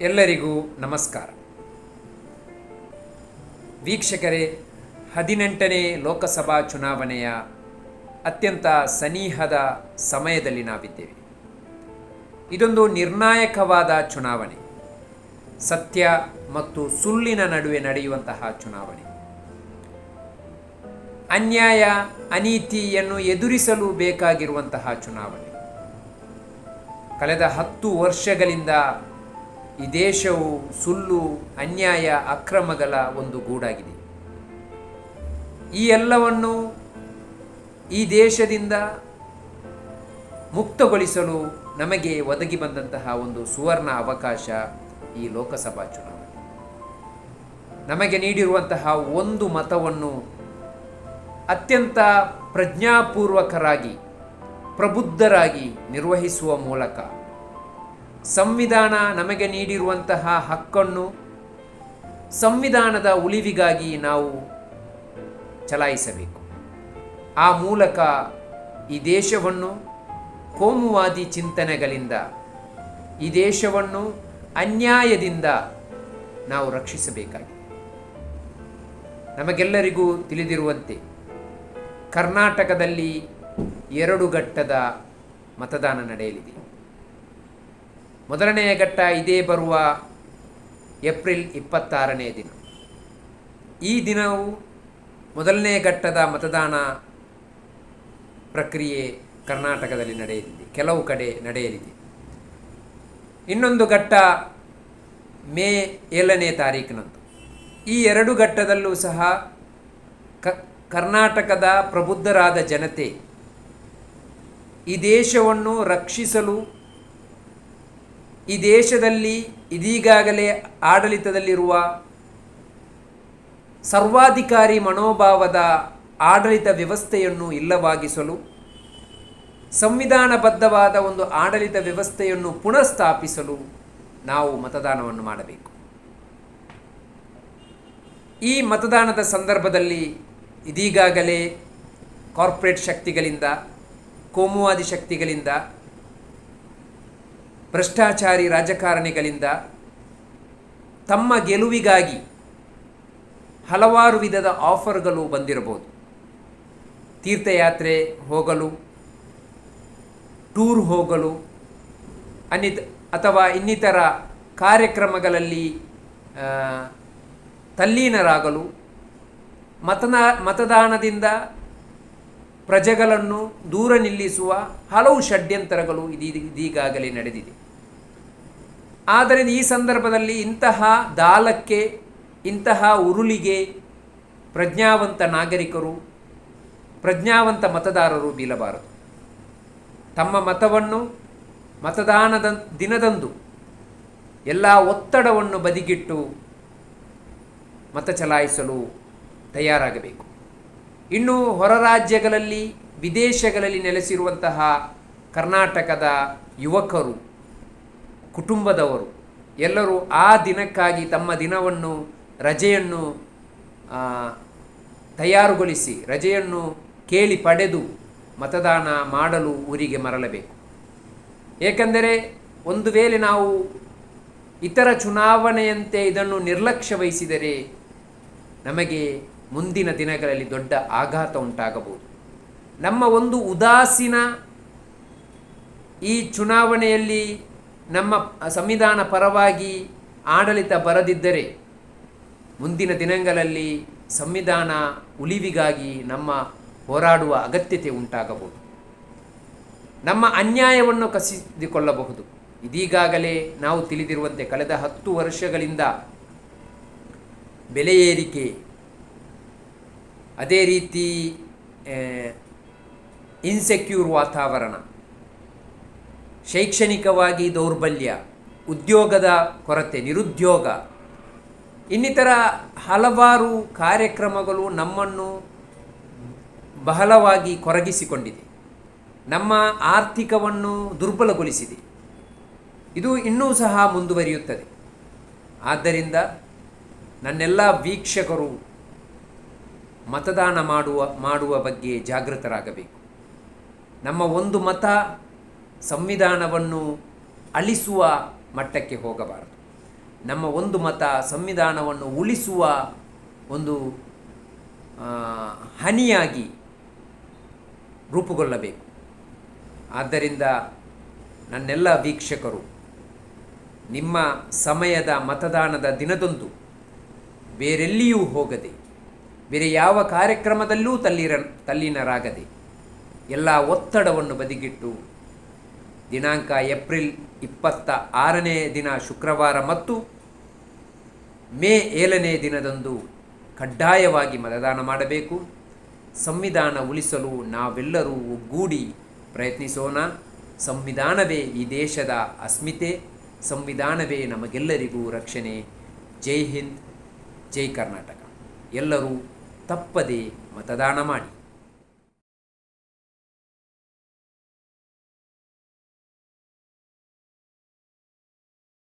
ಎಲ್ಲರಿಗೂ ನಮಸ್ಕಾರ. ವೀಕ್ಷಕರೇ, ಹದಿನೆಂಟನೇ ಲೋಕಸಭಾ ಚುನಾವಣೆಯ ಅತ್ಯಂತ ಸನಿಹದ ಸಮಯದಲ್ಲಿ ನಾವಿದ್ದೇವೆ. ಇದೊಂದು ನಿರ್ಣಾಯಕವಾದ ಚುನಾವಣೆ. ಸತ್ಯ ಮತ್ತು ಸುಳ್ಳಿನ ನಡುವೆ ನಡೆಯುವಂತಹ ಚುನಾವಣೆ. ಅನ್ಯಾಯ, ಅನೀತಿಯನ್ನು ಎದುರಿಸಲು ಬೇಕಾಗಿರುವಂತಹ ಚುನಾವಣೆ. ಕಳೆದ ಹತ್ತು ವರ್ಷಗಳಿಂದ ಈ ದೇಶವು ಸುಳ್ಳು, ಅನ್ಯಾಯ, ಅಕ್ರಮಗಳ ಒಂದು ಗೂಡಾಗಿದೆ. ಈ ಎಲ್ಲವನ್ನು ಈ ದೇಶದಿಂದ ಮುಕ್ತಗೊಳಿಸಲು ನಮಗೆ ಒದಗಿ ಬಂದಂತಹ ಒಂದು ಸುವರ್ಣ ಅವಕಾಶ ಈ ಲೋಕಸಭಾ ಚುನಾವಣೆ. ನಮಗೆ ನೀಡಿರುವಂತಹ ಒಂದು ಮತವನ್ನು ಅತ್ಯಂತ ಪ್ರಜ್ಞಾಪೂರ್ವಕರಾಗಿ, ಪ್ರಬುದ್ಧರಾಗಿ ನಿರ್ವಹಿಸುವ ಮೂಲಕ ಸಂವಿಧಾನ ನಮಗೆ ನೀಡಿರುವಂತಹ ಹಕ್ಕನ್ನು ಸಂವಿಧಾನದ ಉಳಿವಿಗಾಗಿ ನಾವು ಚಲಾಯಿಸಬೇಕು. ಆ ಮೂಲಕ ಈ ದೇಶವನ್ನು ಕೋಮುವಾದಿ ಚಿಂತನೆಗಳಿಂದ, ಈ ದೇಶವನ್ನು ಅನ್ಯಾಯದಿಂದ ನಾವು ರಕ್ಷಿಸಬೇಕಾಗಿದೆ. ನಮಗೆಲ್ಲರಿಗೂ ತಿಳಿದಿರುವಂತೆ ಕರ್ನಾಟಕದಲ್ಲಿ ಎರಡು ಘಟ್ಟದ ಮತದಾನ ನಡೆಯಲಿದೆ. ಮೊದಲನೆಯ ಘಟ್ಟ ಇದೇ ಬರುವ ಏಪ್ರಿಲ್ ಇಪ್ಪತ್ತಾರನೇ ದಿನ. ಈ ದಿನವು ಮೊದಲನೇ ಘಟ್ಟದ ಮತದಾನ ಪ್ರಕ್ರಿಯೆ ಕರ್ನಾಟಕದಲ್ಲಿ ನಡೆಯಲಿದೆ. ಕೆಲವು ಕಡೆ ನಡೆಯಲಿದೆ. ಇನ್ನೊಂದು ಘಟ್ಟ ಮೇ ಏಳನೇ ತಾರೀಕಿನಂದು ಈ ಎರಡು ಘಟ್ಟದಲ್ಲೂ ಸಹ ಕ ಕರ್ನಾಟಕದ ಪ್ರಬುದ್ಧರಾದ ಜನತೆ ಈ ದೇಶವನ್ನು ರಕ್ಷಿಸಲು ಈ ದೇಶದಲ್ಲಿ ಇದೀಗಾಗಲೇ ಆಡಳಿತದಲ್ಲಿರುವ ಸರ್ವಾಧಿಕಾರಿ ಮನೋಭಾವದ ಆಡಳಿತ ವ್ಯವಸ್ಥೆಯನ್ನು ಇಲ್ಲವಾಗಿಸಲು, ಸಂವಿಧಾನಬದ್ಧವಾದ ಒಂದು ಆಡಳಿತ ವ್ಯವಸ್ಥೆಯನ್ನು ಪುನಃಸ್ಥಾಪಿಸಲು ನಾವು ಮತದಾನವನ್ನು ಮಾಡಬೇಕು. ಈ ಮತದಾನದ ಸಂದರ್ಭದಲ್ಲಿ ಇದೀಗಾಗಲೇ ಕಾರ್ಪೊರೇಟ್ ಶಕ್ತಿಗಳಿಂದ, ಕೋಮುವಾದಿ ಶಕ್ತಿಗಳಿಂದ ಭ್ರಷ್ಟಾಚಾರಿ ರಾಜಕಾರಣಿಗಳಿಂದ ತಮ್ಮ ಗೆಲುವಿಗಾಗಿ ಹಲವಾರು ವಿಧದ ಆಫರ್ಗಳು ಬಂದಿರಬಹುದು. ತೀರ್ಥಯಾತ್ರೆ ಹೋಗಲು, ಟೂರ್ ಹೋಗಲು ಅನ್ನಿತ್ ಅಥವಾ ಇನ್ನಿತರ ಕಾರ್ಯಕ್ರಮಗಳಲ್ಲಿ ತಲ್ಲೀನರಾಗಲು, ಮತನ, ಮತದಾನದಿಂದ ಪ್ರಜೆಗಳನ್ನು ದೂರ ನಿಲ್ಲಿಸುವ ಹಲವು ಷಡ್ಯಂತರಗಳು ಇದೀ ಇದೀಗಾಗಲೇ ನಡೆದಿದೆ. ಆದರೆ ಈ ಸಂದರ್ಭದಲ್ಲಿ ಇಂತಹ ದಾಲಕ್ಕೆ, ಇಂತಹ ಉರುಳಿಗೆ ಪ್ರಜ್ಞಾವಂತ ನಾಗರಿಕರು, ಪ್ರಜ್ಞಾವಂತ ಮತದಾರರು ಬೀಳಬಾರದು. ತಮ್ಮ ಮತವನ್ನು ಮತದಾನದ ದಿನದಂದು ಎಲ್ಲ ಒತ್ತಡವನ್ನು ಬದಿಗಿಟ್ಟು ಮತ ಚಲಾಯಿಸಲು ತಯಾರಾಗಬೇಕು. ಇನ್ನು ಹೊರ ರಾಜ್ಯಗಳಲ್ಲಿ, ವಿದೇಶಗಳಲ್ಲಿ ನೆಲೆಸಿರುವಂತಹ ಕರ್ನಾಟಕದ ಯುವಕರು ಕುಟುಂಬದವರು ಎಲ್ಲರೂ ಆ ದಿನಕ್ಕಾಗಿ ತಮ್ಮ ದಿನವನ್ನು, ರಜೆಯನ್ನು ತಯಾರುಗೊಳಿಸಿ, ರಜೆಯನ್ನು ಕೇಳಿ ಪಡೆದು ಮತದಾನ ಮಾಡಲು ಊರಿಗೆ ಮರಳಬೇಕು. ಏಕೆಂದರೆ ಒಂದು ವೇಳೆ ನಾವು ಇತರ ಚುನಾವಣೆಯಂತೆ ಇದನ್ನು ನಿರ್ಲಕ್ಷ್ಯ ವಹಿಸಿದರೆ ನಮಗೆ ಮುಂದಿನ ದಿನಗಳಲ್ಲಿ ದೊಡ್ಡ ಆಘಾತ ಉಂಟಾಗಬಹುದು. ನಮ್ಮ ಒಂದು ಉದಾಸೀನ ಈ ಚುನಾವಣೆಯಲ್ಲಿ ನಮ್ಮ ಸಂವಿಧಾನ ಪರವಾಗಿ ಆಡಳಿತ ಬರದಿದ್ದರೆ ಮುಂದಿನ ದಿನಗಳಲ್ಲಿ ಸಂವಿಧಾನ ಉಳಿವಿಗಾಗಿ ನಮ್ಮ ಹೋರಾಡುವ ಅಗತ್ಯತೆ ಉಂಟಾಗಬಹುದು. ನಮ್ಮ ಅನ್ಯಾಯವನ್ನು ಕಸಿದುಕೊಳ್ಳಬಹುದು. ಇದೀಗಾಗಲೇ ನಾವು ತಿಳಿದಿರುವಂತೆ ಕಳೆದ ಹತ್ತು ವರ್ಷಗಳಿಂದ ಬೆಲೆ ಏರಿಕೆ, ಅದೇ ರೀತಿ ಇನ್ಸೆಕ್ಯೂರ್ ವಾತಾವರಣ ಶೈಕ್ಷಣಿಕವಾಗಿ ದೌರ್ಬಲ್ಯ, ಉದ್ಯೋಗದ ಕೊರತೆ, ನಿರುದ್ಯೋಗ. ಇನ್ನಿತರ ಹಲವಾರು ಕಾರ್ಯಕ್ರಮಗಳು ನಮ್ಮನ್ನು ಬಹಳವಾಗಿ ಕೊರಗಿಸಿಕೊಂಡಿದೆ. ನಮ್ಮ ಆರ್ಥಿಕವನ್ನು ದುರ್ಬಲಗೊಳಿಸಿದೆ. ಇದು ಇನ್ನೂ ಸಹ ಮುಂದುವರಿಯುತ್ತದೆ. ಆದ್ದರಿಂದ ನನ್ನೆಲ್ಲ ವೀಕ್ಷಕರು ಮತದಾನ ಮಾಡುವ ಮಾಡುವ ಬಗ್ಗೆ ಜಾಗೃತರಾಗಬೇಕು. ನಮ್ಮ ಒಂದು ಮತ ಸಂವಿಧಾನವನ್ನು ಅಳಿಸುವ ಮಟ್ಟಕ್ಕೆ ಹೋಗಬಾರದು. ನಮ್ಮ ಒಂದು ಮತ ಸಂವಿಧಾನವನ್ನು ಉಳಿಸುವ ಒಂದು ಹನಿಯಾಗಿ ರೂಪುಗೊಳ್ಳಬೇಕು. ಆದ್ದರಿಂದ ನನ್ನೆಲ್ಲ ವೀಕ್ಷಕರು, ನಿಮ್ಮ ಸಮಯದ ಮತದಾನದ ದಿನದಂದು ಬೇರೆಲ್ಲಿಯೂ ಹೋಗದೆ, ಬೇರೆ ಯಾವ ಕಾರ್ಯಕ್ರಮದಲ್ಲೂ ತಲ್ಲಿರ ತಲ್ಲೀನರಾಗದೆ, ಎಲ್ಲ ಒತ್ತಡವನ್ನು ಬದಿಗಿಟ್ಟು ದಿನಾಂಕ ಏಪ್ರಿಲ್ ಇಪ್ಪತ್ತ ಆರನೇ ದಿನ ಶುಕ್ರವಾರ ಮತ್ತು ಮೇ ಏಳನೇ ದಿನದಂದು ಕಡ್ಡಾಯವಾಗಿ ಮತದಾನ ಮಾಡಬೇಕು. ಸಂವಿಧಾನ ಉಳಿಸಲು ನಾವೆಲ್ಲರೂ ಒಗ್ಗೂಡಿ ಪ್ರಯತ್ನಿಸೋಣ. ಸಂವಿಧಾನವೇ ಈ ದೇಶದ ಅಸ್ಮಿತೆ. ಸಂವಿಧಾನವೇ ನಮಗೆಲ್ಲರಿಗೂ ರಕ್ಷಣೆ. ಜೈ ಹಿಂದ್, ಜೈ ಕರ್ನಾಟಕ. ಎಲ್ಲರೂ ತಪ್ಪದೇ ಮತದಾನ ಮಾಡಿ.